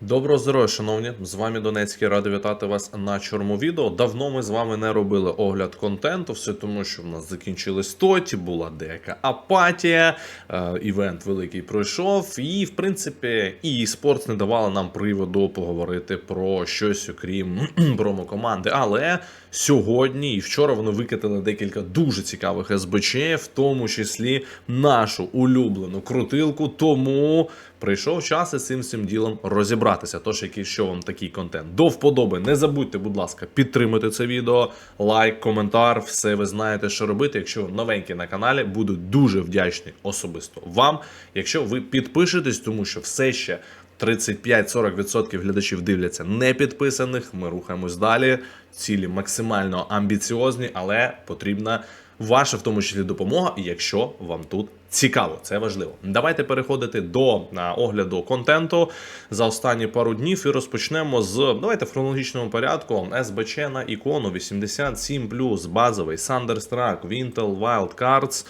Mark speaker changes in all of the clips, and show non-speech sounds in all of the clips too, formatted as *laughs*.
Speaker 1: Доброго здоров'я, шановні! З вами Донецький, радий вітати вас на чорному відео. Давно ми з вами не робили огляд контенту, все тому, що в нас закінчились тоті, була деяка апатія, е, івент великий пройшов, і в принципі і спорт не давала нам приводу поговорити про щось, окрім *clears throat* промо-команди. Але сьогодні і вчора вони викатили декілька дуже цікавих СБЧ, в тому числі нашу улюблену крутилку. Тому прийшов час із цим всім ділом розібратися. Тож, який що вам такий контент до вподоби, не забудьте, будь ласка, підтримати це відео, лайк, коментар, все ви знаєте, що робити. Якщо ви новенькі на каналі, буду дуже вдячний особисто вам. Якщо ви підпишетесь, тому що все ще 35-40% глядачів дивляться не підписаних. Ми рухаємось далі. Цілі максимально амбіціозні, але потрібна ваша в тому числі допомога, якщо вам тут цікаво. Це важливо. Давайте переходити до огляду контенту за останні пару днів і розпочнемо з давайте в хронологічному порядку. СБЧ на ікону 87 базовий Thunderstruck, Wintel, Wild Cards.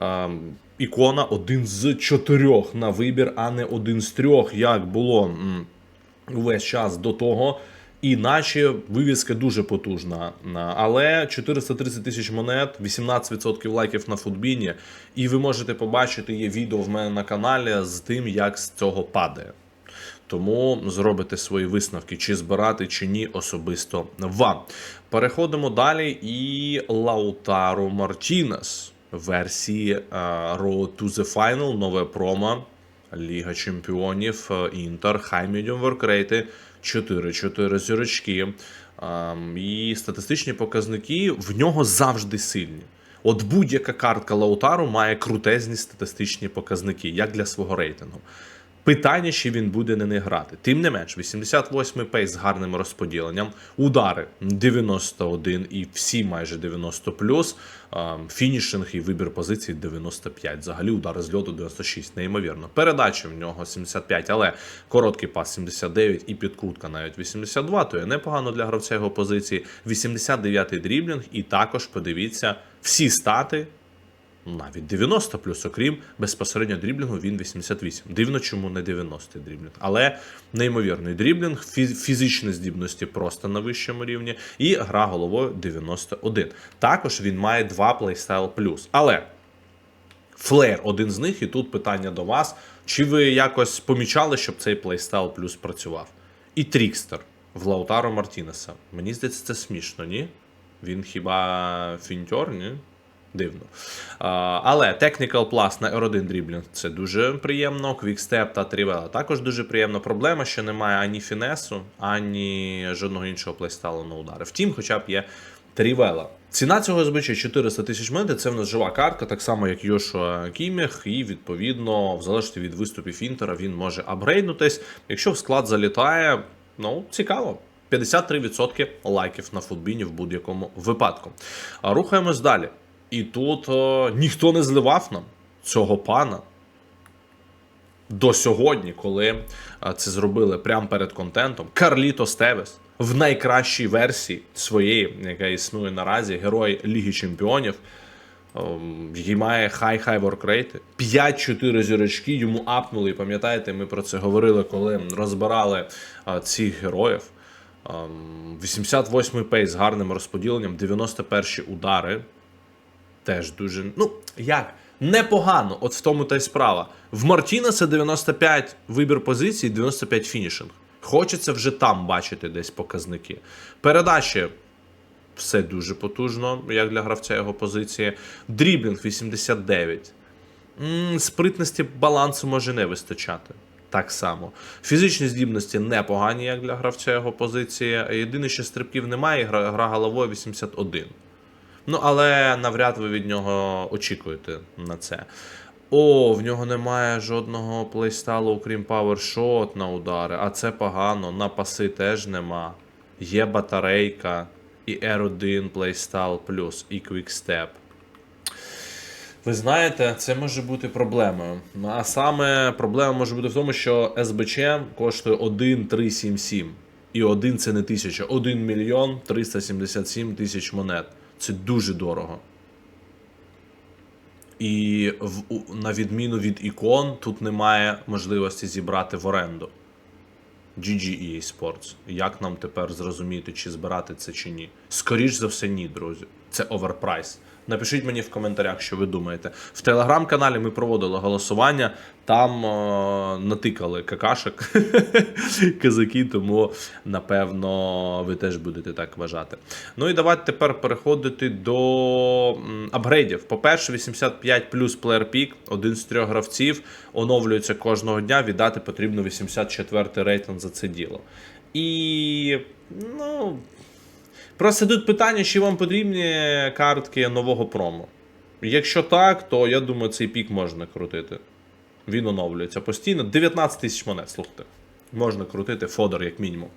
Speaker 1: Ем, ікона один з чотирьох на вибір, а не один з трьох, як було м, увесь час до того. Іначе вивіска дуже потужна. Але 430 тисяч монет, 18% лайків на футбіні. І ви можете побачити є відео в мене на каналі з тим, як з цього падає. Тому зробите свої висновки, чи збирати, чи ні, особисто вам. Переходимо далі. І Лаутаро Мартінес версії е, Road to the Final, нове промо. Ліга Чемпіонів, е, Інтер, Хай Medium Workrate, 4-4 зірочки. Ем, І статистичні показники в нього завжди сильні. От будь-яка картка Лаутару має крутезні статистичні показники, як для свого рейтингу. Питання, чи він буде на них грати. Тим не менш, 88 пейс з гарним розподіленням, удари 91 і всі майже 90 плюс, фінішинг і вибір позицій 95. Взагалі удари з льоту 96, неймовірно. Передачі в нього 75, але короткий пас 79 і підкрутка навіть 82, то є непогано для гравця його позиції. 89-й дріблінг, і також подивіться всі стати навіть 90 плюс, окрім безпосередньо дріблінгу, він 88. Дивно, чому не 90 дріблінг. Але неймовірний дріблінг, фізичні здібності просто на вищому рівні, і гра головою 91. Також він має два плейстайл плюс. Але флеєр один з них, і тут питання до вас: чи ви якось помічали, щоб цей плейстайл плюс працював? І Трікстер в Лаутаро Мартінеса. Мені здається, це смішно, ні? Він хіба фінтьор, ні? Дивно. А, але Technical Plus на R1 дріблінг це дуже приємно. Quickstep та Trivela також дуже приємно. Проблема, що немає ані фінесу, ані жодного іншого плейстайлу на удари. Втім, хоча б є Трівела. Ціна цього СБЧ 400 тисяч монет. Це в нас жива картка, так само як Йошуа Кіміх, і відповідно, в залежності від виступів Інтера, він може апгрейднутись. Якщо в склад залітає, ну цікаво. 53% лайків на футбіні в будь-якому випадку. Рухаємось далі. І тут е, ніхто не зливав нам цього пана до сьогодні, коли е, це зробили прямо перед контентом. Карліто Стевес в найкращій версії своєї, яка існує наразі, герой Ліги Чемпіонів. ем, Який має хай-хай воркрейти. 5-4 зірочки йому апнули. І пам'ятаєте, ми про це говорили, коли розбирали а, цих героїв. Ем, 88-й пейс з гарним розподіленням, 91 удари. Теж дуже. Ну, як? Непогано, от в тому та й справа. В Мартінеса 95 вибір позиції, 95 фінішинг. Хочеться вже там бачити десь показники. Передачі все дуже потужно, як для гравця його позиції. Дріблінг 89. М, Спритності балансу може не вистачати. Так само. Фізичні здібності непогані, як для гравця його позиції. Єдине, що стрибків немає, гра, гра головою 81. Ну, але навряд ви від нього очікуєте на це. О, в нього немає жодного плейстайлу, окрім PowerShot на удари, а це погано. На паси теж нема. Є батарейка, і R1 плейстайл плюс, і Quickstep. Ви знаєте, це може бути проблемою. А саме проблема може бути в тому, що СБЧ коштує 1,377. І один це не тисяча, 1 мільйон 377 тисяч монет. Це дуже дорого. І в, на відміну від ікон, тут немає можливості зібрати в оренду. GG EA Sports. Як нам тепер зрозуміти, чи збирати це чи ні? Скоріш за все, ні, друзі. Це оверпрайс. Напишіть мені в коментарях, що ви думаєте. В телеграм-каналі ми проводили голосування, там е, натикали какашек *laughs* казаки, тому напевно ви теж будете так вважати. Ну і давайте тепер переходити до апгрейдів. По-перше, 85 плюс плеєр пік, один з трьох гравців, оновлюється кожного дня. Віддати потрібно 84 рейтинг за це діло. І ну. Просто тут питання, чи вам потрібні картки нового промо. Якщо так, то я думаю, цей пік можна крутити. Він оновлюється постійно. 19 тисяч монет, слухайте. Можна крутити фодер, як мінімум.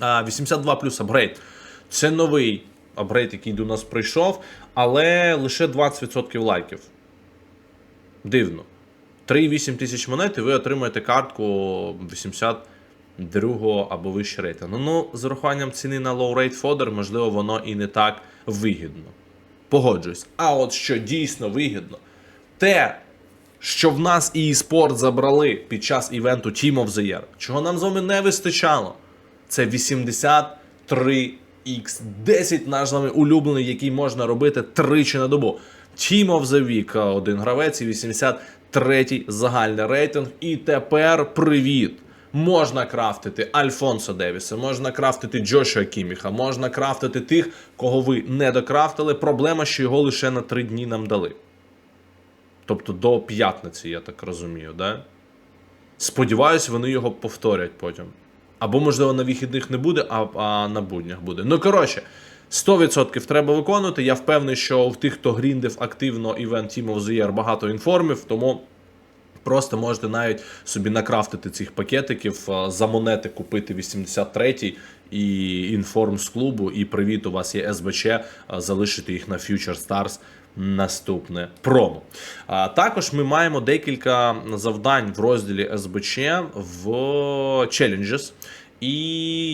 Speaker 1: А, 82 плюс апгрейд. Це новий апгрейд, який до нас прийшов, але лише 20% лайків. Дивно. 3,8 тисяч монет, і ви отримаєте картку 82 або вище рейтингу. Ну, з урахуванням ціни на лоу-рейт фодер, можливо, воно і не так вигідно. Погоджуюсь. А от що дійсно вигідно, те, що в нас і спорт забрали під час івенту Team of the Year, чого нам з вами не вистачало, це 83 x 10 наш з вами улюблений, який можна робити тричі на добу. Team of the Week, один гравець і 83 загальний рейтинг. І тепер привіт! Можна крафтити Альфонсо Девіса, можна крафтити Джошуа Кіміха, можна крафтити тих, кого ви не докрафтили. Проблема, що його лише на 3 дні нам дали. Тобто до п'ятниці, я так розумію, да? Сподіваюсь, вони його повторять потім. Або, можливо, на вихідних не буде, а, а на буднях буде. Ну, коротше, 100% треба виконувати. Я впевнений, що в тих, хто гріндив активно івент Team of the Year, багато інформів, тому. Просто можете навіть собі накрафтити цих пакетиків, за монети купити 83-й і інформ з клубу, і привіт, у вас є СБЧ, залишити їх на Future Stars наступне промо. А, також ми маємо декілька завдань в розділі СБЧ в Challenges. І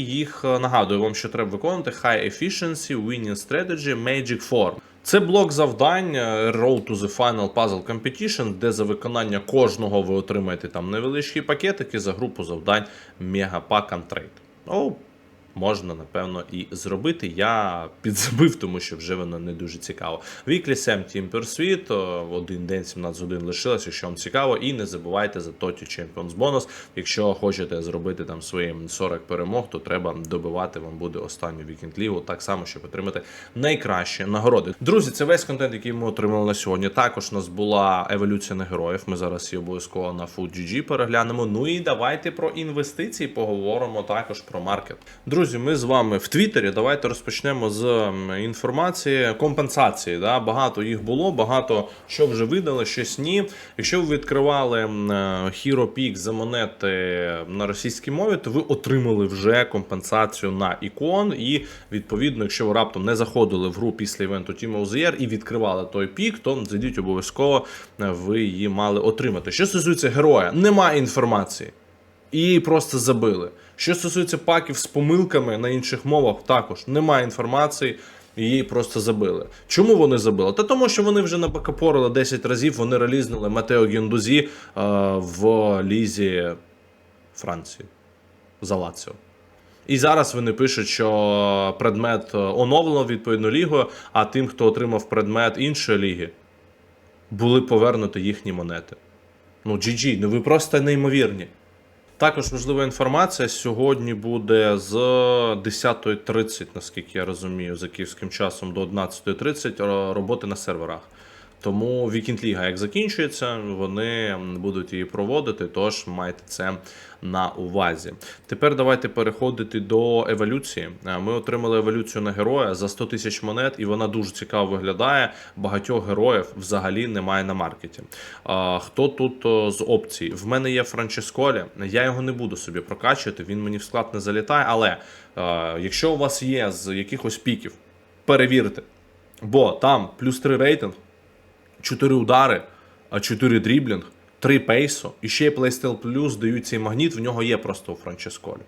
Speaker 1: їх е, нагадую вам, що треба виконувати High Efficiency, Winning Strategy, Magic Form. Це блок завдань Road to the Final Puzzle Competition, де за виконання кожного ви отримаєте там невеличкі пакетики за групу завдань Мегапак and Trade. О, можна, напевно, і зробити. Я підзабив, тому що вже воно не дуже цікаво. Weekly 7 Team Pursuit, один день, 17 годин лишилось, якщо вам цікаво. І не забувайте за Тоті Champions бонус. Якщо хочете зробити там свої 40 перемог, то треба добивати вам буде останню вікенд лігу, так само, щоб отримати найкращі нагороди. Друзі, це весь контент, який ми отримали на сьогодні. Також у нас була еволюція на героїв. Ми зараз її обов'язково на FoodGG переглянемо. Ну і давайте про інвестиції поговоримо також про маркет. Друзі, ми з вами в Твіттері. Давайте розпочнемо з інформації компенсації. Да? Багато їх було, багато що вже видали, щось ні. Якщо ви відкривали е, за монети на російській мові, то ви отримали вже компенсацію на ікон. І відповідно, якщо ви раптом не заходили в гру після івенту Team Year і відкривали той пік, то зайдіть обов'язково, е, ви її мали отримати. Що стосується героя, немає інформації. І просто забили. Що стосується паків з помилками на інших мовах, також немає інформації, її просто забили. Чому вони забили? Та тому, що вони вже набакапорили 10 разів, вони релізнули Матео Гендузі е, в лізі Франції за Лаціо. І зараз вони пишуть, що предмет е, оновлено відповідно лігою, а тим, хто отримав предмет іншої ліги, були повернуті їхні монети. Ну, GG, ну ви просто неймовірні. Також важлива інформація. Сьогодні буде з 10.30, наскільки я розумію, за київським часом до 11.30 ро- роботи на серверах. Тому Вікінд Ліга, як закінчується, вони будуть її проводити, тож майте це на увазі. Тепер давайте переходити до еволюції. Е, Ми отримали еволюцію на героя за 100 тисяч монет, і вона дуже цікаво виглядає. Багатьох героїв взагалі немає на маркеті. Хто тут з опцій? В мене є Франческолі, я його не буду собі прокачувати, він мені в склад не залітає. Але е, якщо у вас є з якихось піків, перевірте. Бо там плюс 3 рейтинг, 4 удари, 4 дріблінг, 3 пейсо, і ще плейстел плюс дають цей магніт, в нього є просто у Франческолі.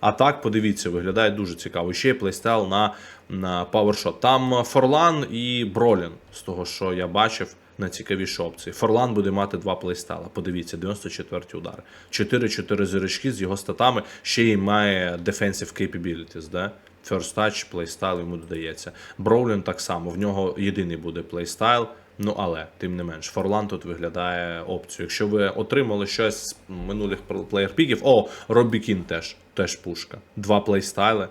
Speaker 1: А так, подивіться, виглядає дуже цікаво. Ще й плейстайл на, на PowerShot. Там Форлан і Бролін, з того, що я бачив, найцікавіші опції. Форлан буде мати два плейстайла. Подивіться, 94 удари. 4-4 зірочки з його статами, ще й має defensive capabilities, да? First touch, плейстайл йому додається. Броулін так само, в нього єдиний буде плейстайл. Ну але тим не менш, Форлан тут виглядає опцією. Якщо ви отримали щось з минулих плеєр-піків, о, Робі Кін теж, теж пушка. Два плейстайли.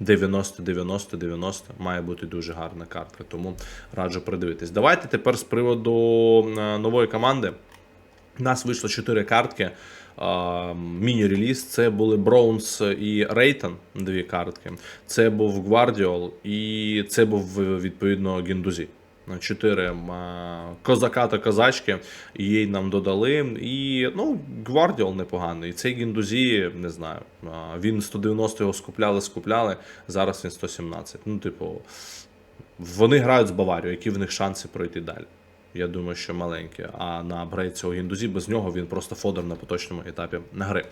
Speaker 1: 90, 90, 90 має бути дуже гарна картка, тому раджу придивитись. Давайте тепер з приводу е, нової команди. У нас вийшло 4 картки. Міні-реліз. Це були Броунс і Рейтон, дві картки. Це був Гвардіол і це був е, відповідно Гіндузі. Чотири а, козака та козачки їй нам додали. І ну, Гвардіол непоганий. І цей Гіндузі, не знаю. Він 190 його скупляли, скупляли. Зараз він 117. Ну, типу, вони грають з Баварією, які в них шанси пройти далі. Я думаю, що маленькі. А на апгрейд цього гіндузі без нього він просто фодер на поточному етапі гри.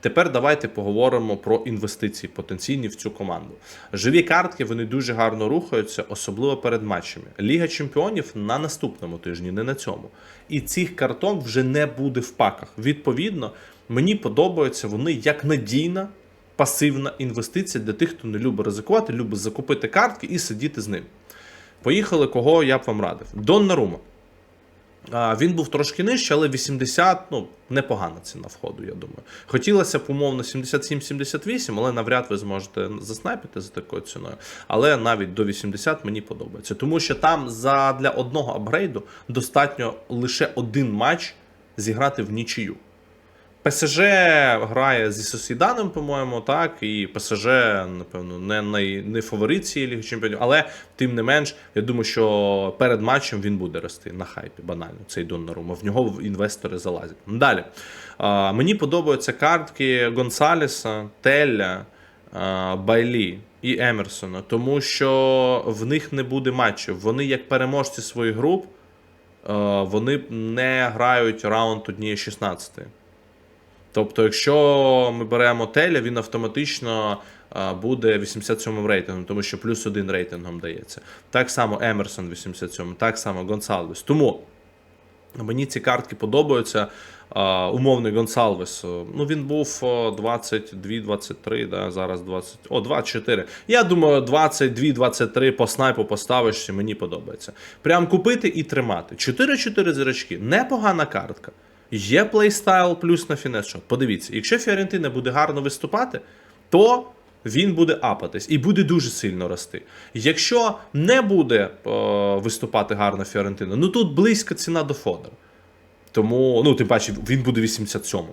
Speaker 1: Тепер давайте поговоримо про інвестиції потенційні в цю команду. Живі картки вони дуже гарно рухаються, особливо перед матчами. Ліга чемпіонів на наступному тижні, не на цьому. І цих карток вже не буде в паках. Відповідно, мені подобаються вони як надійна. Пасивна інвестиція для тих, хто не любить ризикувати, любить закупити картки і сидіти з ним. Поїхали, кого я б вам радив. Доннарума. А, Він був трошки нижче, але 80, ну, непогана ціна входу, я думаю. Хотілося б, умовно, 77-78, але навряд ви зможете заснайпити за такою ціною. Але навіть до 80 мені подобається. Тому що там за, для одного апгрейду достатньо лише один матч зіграти в нічию. ПСЖ грає зі Сосіданом, по-моєму, так, і ПСЖ, напевно, не, най, не фаворит цієї Ліги Чемпіонів, але тим не менш, я думаю, що перед матчем він буде рости на хайпі, банально, цей Доннарума. В нього інвестори залазять. Далі. А, мені подобаються картки Гонсалеса, Телля, а, Байлі і Емерсона, тому що в них не буде матчів. Вони, як переможці своїх груп, вони не грають раунд однієї 16. Тобто, якщо ми беремо Теля, він автоматично буде 87 рейтингом, тому що плюс один рейтингом дається. Так само Емерсон 87, так само Гонсалвес. Тому мені ці картки подобаються. Умовний Гонсалвес, ну він був 22-23, да, зараз 20, о, 24. Я думаю, 22-23 по снайпу поставишся, мені подобається. Прям купити і тримати. 4-4 зірочки, непогана картка. Є плейстайл плюс на фінес-шот. Подивіться, якщо Фіорентина буде гарно виступати, то він буде апатись і буде дуже сильно рости. Якщо не буде е, виступати гарно Фіорентина, ну тут близька ціна до Фодера. Тому, ну, тим паче, він буде 87-м.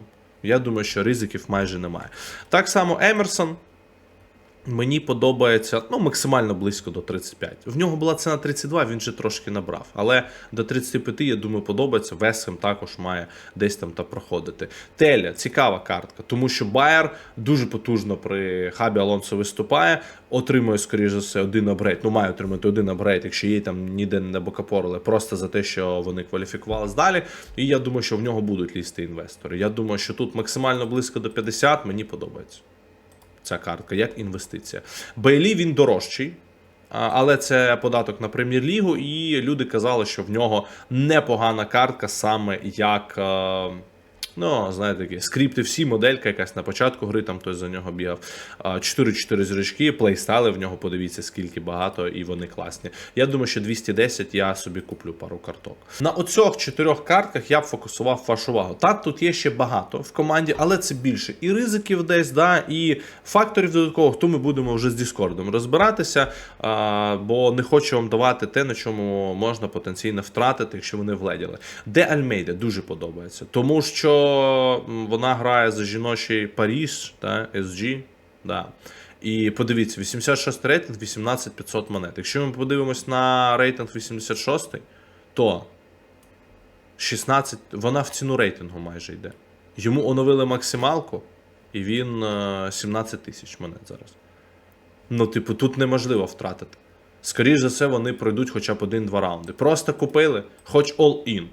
Speaker 1: Я думаю, що ризиків майже немає. Так само Емерсон. Мені подобається ну, максимально близько до 35. В нього була ціна 32, він же трошки набрав. Але до 35, я думаю, подобається. Весхем також має десь там та проходити. Теля цікава картка, тому що Байер дуже потужно при хабі Алонсо виступає, отримує, скоріш за все, один апгрейд. Ну, має отримати один апгрейд, якщо її там ніде не бокапорили, просто за те, що вони кваліфікувалися далі. І я думаю, що в нього будуть лізти інвестори. Я думаю, що тут максимально близько до 50, мені подобається ця картка як інвестиція. Бейлі він дорожчий. Але це податок на прем'єр-лігу, і люди казали, що в нього непогана картка, саме як. Ну, знаєте, такі скрипти всі, моделька якась на початку гри, там хтось за нього бігав. 4-4 зірочки, плейстайли в нього, подивіться, скільки багато, і вони класні. Я думаю, що 210 я собі куплю пару карток. На оцьох чотирьох картках я б фокусував вашу увагу. Так, тут є ще багато в команді, але це більше і ризиків десь, да, і факторів додаткових, то ми будемо вже з Діскордом розбиратися, а, бо не хочу вам давати те, на чому можна потенційно втратити, якщо вони вледіли. Де Альмейда дуже подобається, тому що вона грає за жіночий Паріж, та, SG. Да. І подивіться, 86 рейтинг, 18500 монет. Якщо ми подивимось на рейтинг 86, то 16, вона в ціну рейтингу майже йде. Йому оновили максималку, і він е, 17 тисяч монет зараз. Ну, типу, тут неможливо втратити. Скоріше за все, вони пройдуть хоча б один-два раунди. Просто купили, хоч all-in.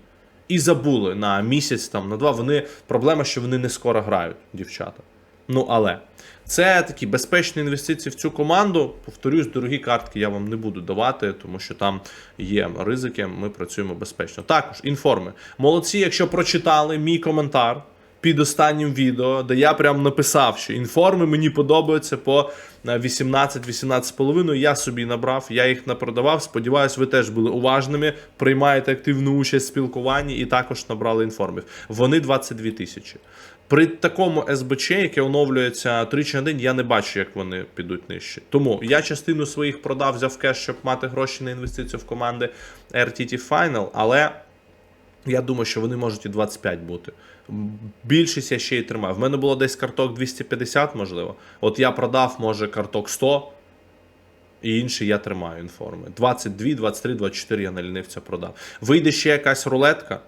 Speaker 1: І забули на місяць, там, на два. Вони проблема, що вони не скоро грають, дівчата. Ну, але Це такі безпечні інвестиції в цю команду. Повторюсь, дорогі картки я вам не буду давати, тому що там є ризики. Ми працюємо безпечно. Також інформи. Молодці, якщо прочитали мій коментар під останнім відео, де я прям написав, що інформи мені подобаються по 18-18,5. Я собі набрав, я їх напродавав. Сподіваюсь, ви теж були уважними, приймаєте активну участь в спілкуванні і також набрали інформів. Вони 22 тисячі. При такому СБЧ, яке оновлюється тричі на день, я не бачу, як вони підуть нижче. Тому я частину своїх продав, взяв кеш, щоб мати гроші на інвестицію в команди RTT Final, але я думаю, що вони можуть і 25 бути. Більшість я ще й тримаю. В мене було десь карток 250, можливо. От я продав, може, карток 100, і інші я тримаю інформи. 22, 23, 24 я на лінивця продав. Вийде ще якась рулетка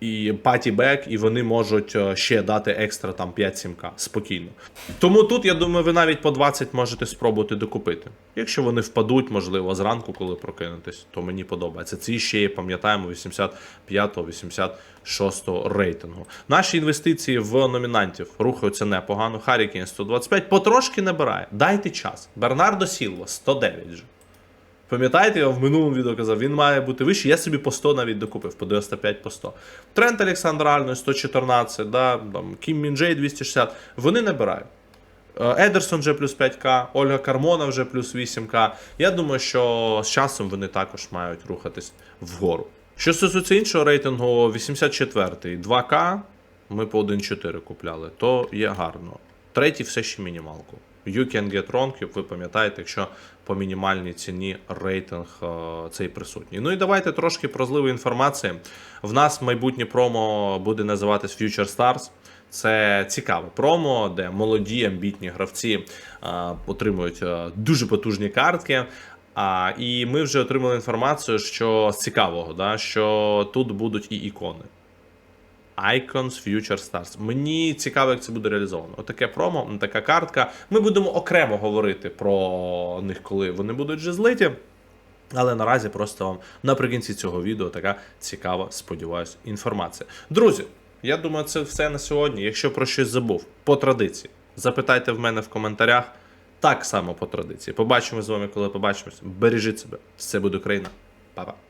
Speaker 1: і патібек, і вони можуть е, ще дати екстра там 5-7к спокійно. Тому тут, я думаю, ви навіть по 20 можете спробувати докупити. Якщо вони впадуть, можливо, зранку, коли прокинетесь, то мені подобається. Ці ще є, пам'ятаємо, 85-86 рейтингу. Наші інвестиції в номінантів рухаються непогано. Харрікін 125, потрошки набирає. Дайте час. Бернардо Сілва 109 же. Пам'ятаєте, я в минулому відео казав, він має бути вищий. Я собі по 100 навіть докупив, по 95 по 100. Трент Олександр Альной 114, да, там, Кім Мінджей 260. Вони набирають. Е, Едерсон вже плюс 5К, Ольга Кармона вже плюс 8К. Я думаю, що з часом вони також мають рухатись вгору. Що стосується іншого рейтингу, 84-й 2К, ми по 1.4 купляли, то є гарно. Третій все ще мінімалку. You can get wrong, як ви пам'ятаєте, якщо по мінімальній ціні рейтинг е, цей присутній. Ну і давайте трошки про зливу інформації. В нас майбутнє промо буде називатись Future Stars. Це цікаве промо, де молоді амбітні гравці е, отримують е, дуже потужні картки. А, і ми вже отримали інформацію, що з цікавого, да, що тут будуть і ікони. Icons Future Stars. Мені цікаво, як це буде реалізовано. Отаке промо, така картка. Ми будемо окремо говорити про них, коли вони будуть вже злиті. Але наразі просто вам наприкінці цього відео така цікава, сподіваюсь, інформація. Друзі, я думаю, це все на сьогодні. Якщо про щось забув, по традиції, запитайте в мене в коментарях. Так само по традиції. Побачимо з вами, коли побачимось. Бережіть себе. Все буде Україна. Па-па.